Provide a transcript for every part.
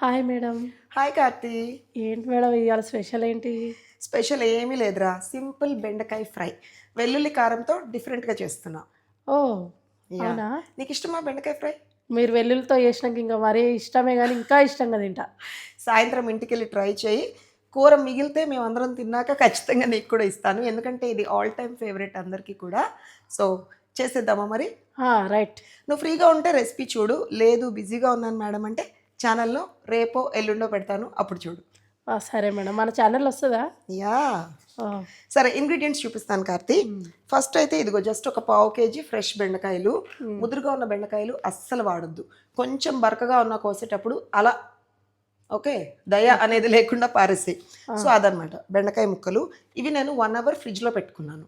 Hi madam. Hi Karthi. ఏంటి madam ఇవాళ special ఏంటి? స్పెషల్ ఏమీ లేదురా. సింపుల్ బెండకాయ ఫ్రై. వెల్లుల్లి కారంతో డిఫరెంట్గా చేస్తున్నా. Oh yeah. అవునా? నీకు ఇష్టమా బెండకాయ ఫ్రై? మీరు వెల్లుల్లితో చేసినాక ఇంకా మరీ ఇష్టమే కానీ ఇంకా ఇష్టంగా తింటా. సాయంత్రం ఇంటికి వెళ్ళి ట్రై చేయి. కూర మిగిలితే మేము అందరం తిన్నాక ఖచ్చితంగా నీకు కూడా ఇస్తాను. ఎందుకంటే ఇది ఆల్ టైమ్ ఫేవరెట్ అందరికీ కూడా. సో చేసేద్దామా మరి? రైట్. నువ్వు ఫ్రీగా ఉంటే రెసిపీ చూడు. లేదు బిజీగా ఉన్నాను మేడం అంటే ఛానల్లో రేపో ఎల్లుండో పెడతాను. అప్పుడు చూడు. సరే మేడం. మన ఛానల్ వస్తుందా? యా. సరే ఇంగ్రీడియంట్స్ చూపిస్తాను కార్తీ. ఫస్ట్ అయితే ఇదిగో జస్ట్ ఒక పావు కేజీ ఫ్రెష్ బెండకాయలు. ముదురుగా ఉన్న బెండకాయలు అస్సలు వాడొద్దు. కొంచెం బరకగా ఉన్న కోసేటప్పుడు అలా ఓకే దయ అనేది లేకుండా పారేసి సో అదనమాట బెండకాయ ముక్కలు. ఇవి నేను వన్ అవర్ ఫ్రిడ్జ్లో పెట్టుకున్నాను.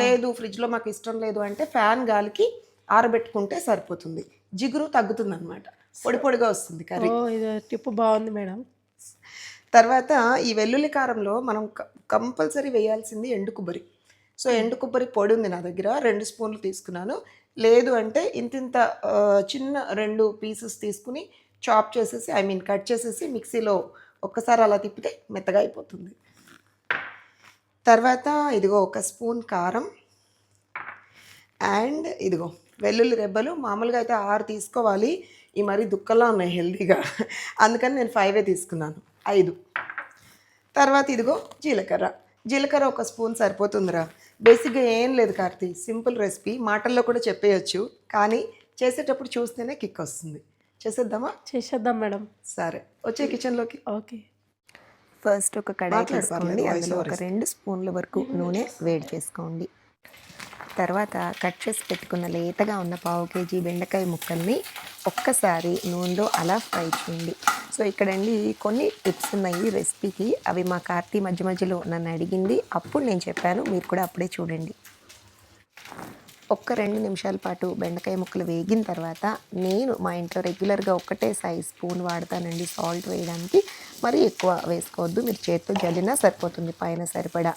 లేదు ఫ్రిడ్జ్లో మాకు ఇష్టం లేదు అంటే ఫ్యాన్ గాలికి ఆరబెట్టుకుంటే సరిపోతుంది. జిగురు తగ్గుతుంది అనమాట పొడి పొడిగా వస్తుంది కర్రీ. ఓ ఇది టిప్ బాగుంది మేడం. తర్వాత ఈ వెల్లుల్లి కారంలో మనం కంపల్సరీ వేయాల్సింది ఎండు కొబ్బరి. సో ఎండు కొబ్బరి పొడి ఉంది నా దగ్గర రెండు స్పూన్లు తీసుకున్నాను. లేదు అంటే ఇంతింత ఆ, చిన్న రెండు పీసెస్ తీసుకుని చాప్ చేసేసి ఐ మీన్ కట్ చేసేసి మిక్సీలో ఒక్కసారి అలా తిప్పితే మెత్తగా అయిపోతుంది. తర్వాత ఇదిగో ఒక స్పూన్ కారం. అండ్ ఇదిగో వెల్లుల్లి రెబ్బలు మామూలుగా అయితే ఆరు తీసుకోవాలి. ఈ మరీ దుక్కలా ఉన్నాయి హెల్తీగా అందుకని నేను ఫైవే తీసుకున్నాను. ఐదు. తర్వాత ఇదిగో జీలకర్ర. జీలకర్ర ఒక స్పూన్ సరిపోతుందిరా. బేసిక్గా ఏం లేదు కార్తీ సింపుల్ రెసిపీ. మాటల్లో కూడా చెప్పేయచ్చు. కానీ చేసేటప్పుడు చూస్తేనే కిక్ వస్తుంది. చేసేద్దామా? చేసేద్దాం మేడం. సరే. వచ్చే కిచెన్లోకి. ఓకే. ఫస్ట్ ఒక కడాయి తీసుకోండి. అందులో ఒక రెండు స్పూన్ల వరకు నూనె వేడి చేసుకోండి. తర్వాత కట్ చేసి పెట్టుకున్న లేతగా ఉన్న పావు కేజీ బెండకాయ ముక్కల్ని ఒక్కసారి నూనెలో అలా ఫ్రై చేయండి. సో ఇక్కడండి కొన్ని టిప్స్ ఉన్నాయి రెసిపీకి. అవి మా కార్తీ మధ్య మధ్యలో నన్ను అడిగింది. అప్పుడు నేను చెప్పాను. మీరు కూడా అప్పుడే చూడండి. ఒక్క రెండు నిమిషాల పాటు బెండకాయ ముక్కలు వేగిన తర్వాత నేను మా ఇంట్లో రెగ్యులర్గా ఒక్కటే సైజ్ స్పూన్ వాడతానండి సాల్ట్ వేయడానికి. మరీ ఎక్కువ వేసుకోవద్దు. మీరు చేతితో జల్లినా సరిపోతుంది. పైన సరిపడా.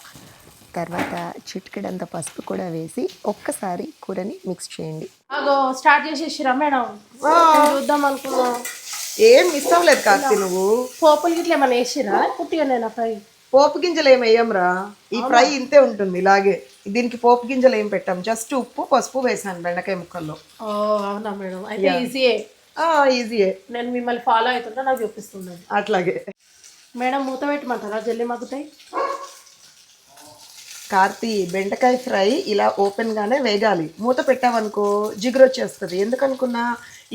తర్వాత చిటికెడంత పసుపు కూడా వేసి ఒక్కసారి కూరని మిక్స్ చేయండి. అగో స్టార్ట్ చేసేసిరా మేడం? చూద్దాం అనుకున్నా ఏం మిస్ అవ్వలేదు కార్తీ నువ్వు. పోపులు గిట్ల ఏమైనా వేసిరా? పుట్టిగా నేను ఫ్రై? పోపు గింజలు ఏం వేయంరా? ఈ ఫ్రై ఇంతే ఉంటుంది ఇలాగే. దీనికి పోపు గింజలు ఏం పెట్టాం? జస్ట్ ఉప్పు పసుపు వేసాను బెండకాయ ముక్కల్లో. ఓ అవునా మేడం? అయితే ఈజీయే ఆ, ఈజీయే నేను మిమ్మల్ని ఫాలో అవుతుంటే నాకు చూపిస్తున్నాను అట్లాగే. మేడం మూత పెట్టమంటారా? జల్లి మగ్గుతాయి? కార్తీ బెండకాయ ఫ్రై ఇలా ఓపెన్గానే వేగాలి. మూత పెట్టామనుకో జిగురు వచ్చేస్తుంది. ఎందుకనుకున్నా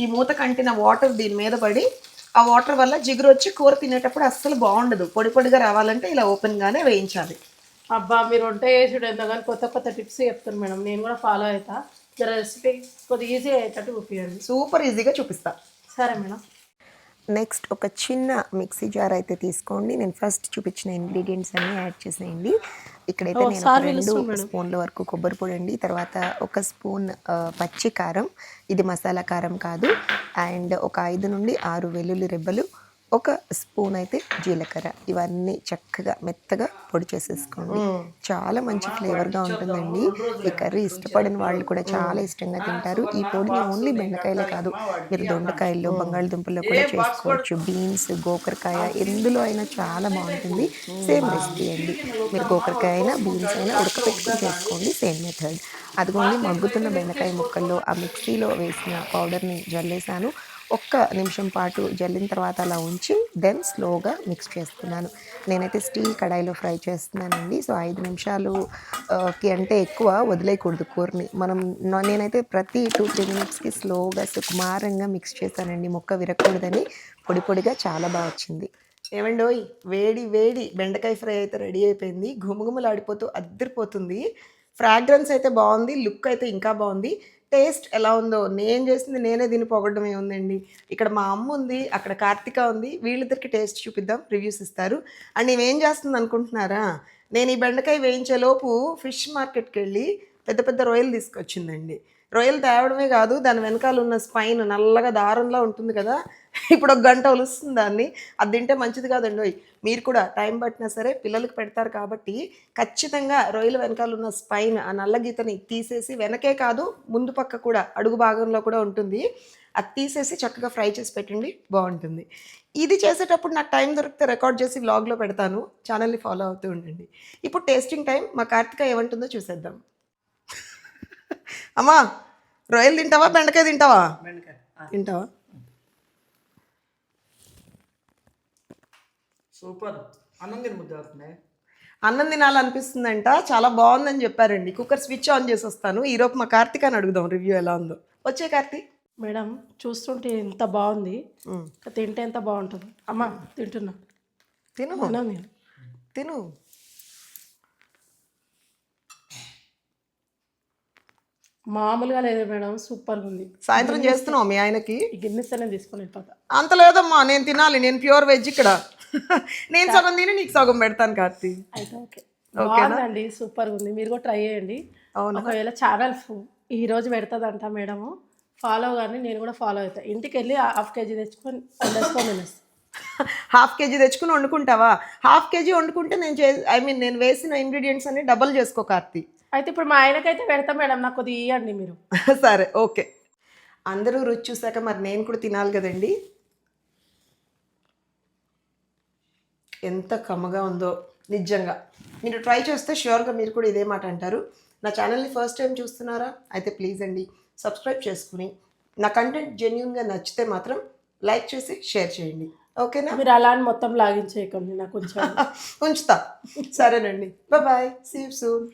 ఈ మూత కంటిన వాటర్ దీని మీద పడి ఆ వాటర్ వల్ల జిగురు వచ్చి కూర తినేటప్పుడు అస్సలు బాగుండదు. పొడి పొడిగా రావాలంటే ఇలా ఓపెన్గానే వేయించాలి. అబ్బా మీరు వంట చేసుడు ఎంతో కానీ కొత్త కొత్త టిప్స్ చెప్తారు మేడం. నేను కూడా ఫాలో అవుతా జర రెసిపీ కొద్దిగా ఈజీ అయ్యేటట్టు చూపించండి సూపర్ ఈజీగా చూపిస్తా. సరే మేడం. నెక్స్ట్ ఒక చిన్న మిక్సీ జార్ అయితే తీసుకోండి. నేను ఫస్ట్ చూపించిన ఇంగ్రీడియంట్స్ అన్ని యాడ్ చేసేయండి. ఇక్కడైతే నేను రెండు స్పూన్ల వరకు కొబ్బరి పొడి అండి. తర్వాత ఒక స్పూన్ పచ్చి కారం. ఇది మసాలా కారం కాదు. అండ్ ఒక ఐదు నుండి ఆరు వెల్లుల్లి రెబ్బలు ఒక స్పూన్ అయితే జీలకర్ర. ఇవన్నీ చక్కగా మెత్తగా పొడి చేసేసుకోండి. చాలా మంచి ఫ్లేవర్గా ఉంటుందండి. ఈ కర్రీ ఇష్టపడిన వాళ్ళు కూడా చాలా ఇష్టంగా తింటారు. ఈ పొడిని ఓన్లీ బెండకాయలే కాదు మీరు దొండకాయల్లో బంగాళదుంపల్లో కూడా చేసుకోవచ్చు. బీన్స్ గోకరకాయ ఎందులో అయినా చాలా బాగుంటుంది. సేమ్ రెసిపీ అండి. మీరు గోకరకాయ అయినా బీన్స్ అయినా ఉడకపెట్టుకుని చేసుకోండి. Same method. అదిగోండి మగ్గుతున్న బెండకాయ ముక్కల్లో ఆ మిక్సీలో వేసిన పౌడర్ని జల్లేసాను. ఒక్క నిమిషం పాటు జల్లిన తర్వాత అలా ఉంచి దెన్ స్లోగా మిక్స్ చేస్తున్నాను. నేనైతే స్టీల్ కడాయిలో ఫ్రై చేస్తున్నానండి. సో ఐదు నిమిషాలు కి అంటే ఎక్కువ వదిలేయకూడదు కూరని. మనం నేనైతే ప్రతి టూ త్రీ మినిట్స్కి స్లోగా సుకుమారంగా మిక్స్ చేశానండి. మొక్క విరగకూడదని పొడి పొడిగా చాలా బాగా వచ్చింది. ఏమండోయ్ వేడి వేడి బెండకాయ ఫ్రై అయితే రెడీ అయిపోయింది. ఘుమఘుమలాడిపోతూ అద్దరిపోతుంది ఫ్రాగ్రెన్స్ అయితే బాగుంది. లుక్ అయితే ఇంకా బాగుంది. టేస్ట్ ఎలా ఉందో నేను చేసింది నేనే దీన్ని పొగడమే ఉందండి ఇక్కడ మా అమ్మ ఉంది అక్కడ కార్తిక ఉంది వీళ్ళిద్దరికి టేస్ట్ చూపిద్దాం రివ్యూస్ ఇస్తారు. అండ్ ఏం చేస్తుంది అనుకుంటున్నారా? నేను ఈ బెండకాయ వేయించేలోపు ఫిష్ మార్కెట్కి వెళ్ళి పెద్ద పెద్ద రొయ్యలు తీసుకొచ్చిందండి. రొయ్యలు తేవడమే కాదు దాని వెనకాల ఉన్న స్పైన్ నల్లగా దారంలా ఉంటుంది కదా. ఇప్పుడు ఒక గంట ఒలుస్తుంది దాన్ని. అది తింటే మంచిది కాదండి ఓయ్. మీరు కూడా టైం పట్టినా సరే పిల్లలకు పెడతారు కాబట్టి ఖచ్చితంగా రొయ్యల వెనకాల ఉన్న స్పైన్ ఆ నల్ల గీతని తీసేసి వెనకే కాదు ముందు పక్క కూడా అడుగు భాగంలో కూడా ఉంటుంది. అది తీసేసి చక్కగా ఫ్రై చేసి పెట్టండి బాగుంటుంది. ఇది చేసేటప్పుడు నాకు టైం దొరికితే రికార్డ్ చేసి వ్లాగ్లో పెడతాను. ఛానల్ని ఫాలో అవుతూ ఉండండి. ఇప్పుడు టేస్టింగ్ టైం మా కార్తిక ఏమంటుందో చూసేద్దాం. అమ్మా రొయ్యలు తింటావా బెండకాయ తింటావా? తింటావా? సూపర్. అన్నం తిని ముద్ద అవుతుంది. అన్నం తినాలనిపిస్తుందంట. చాలా బాగుందని చెప్పారండి. కుక్కర్ స్విచ్ ఆన్ చేసి వస్తాను. ఈరోజు మా కార్తీక్ అడుగుదాం రివ్యూ ఎలా ఉందో. వచ్చే కార్తీక్. మేడం చూస్తుంటే ఎంత బాగుంది. తింటే ఎంత బాగుంటుంది. అమ్మ తింటున్నా. తిను. తిను. మామూలుగా లేదు మేడం సూపర్గా ఉంది. సాయంత్రం చేస్తున్నావు మీ ఆయనకి? ఈ గిన్నెస్తేనే తీసుకొని వెళ్ళిపోతా. అంత లేదమ్మా నేను తినాలి నేను ప్యూర్ వెజ్ ఇక్కడ. నేను సగం తిని నీకు సగం పెడతాను కార్తీ. అయితే ఓకే. బాగుందండి సూపర్గా ఉంది. మీరు కూడా ట్రై చేయండి? ఒకవేళ ఛానల్ ఈ రోజు పెడుతుందంట మేడము ఫాలో కానీ నేను కూడా ఫాలో అవుతా. ఇంటికి వెళ్ళి హాఫ్ కేజీ తెచ్చుకొని వండేసుకొని హాఫ్ కేజీ తెచ్చుకుని వండుకుంటావా? హాఫ్ కేజీ వండుకుంటే నేను చే ఐ మీన్ నేను వేసిన ఇంగ్రీడియంట్స్ అన్ని డబల్ చేసుకో కార్తీ. అయితే ఇప్పుడు మా ఆయనకైతే పెడతా మేడం నాకు కొద్దిగా ఇవ్వండి మీరు. సరే ఓకే. అందరూ రుచి చూసాక మరి నేను కూడా తినాలి కదండి. ఎంత కమ్మగా ఉందో నిజంగా. మీరు ట్రై చేస్తే ష్యూర్గా మీరు కూడా ఇదే మాట అంటారు. నా ఛానల్ని ఫస్ట్ టైం చూస్తున్నారా? అయితే ప్లీజ్ అండి సబ్స్క్రైబ్ చేసుకుని నా కంటెంట్ జెన్యున్గా నచ్చితే మాత్రం లైక్ చేసి షేర్ చేయండి. ఓకేనా? మీరు అలా అని మొత్తం లాగించేయకండి నాకు కొంచెం ఉంచుతా. సరేనండి. Bye see soon.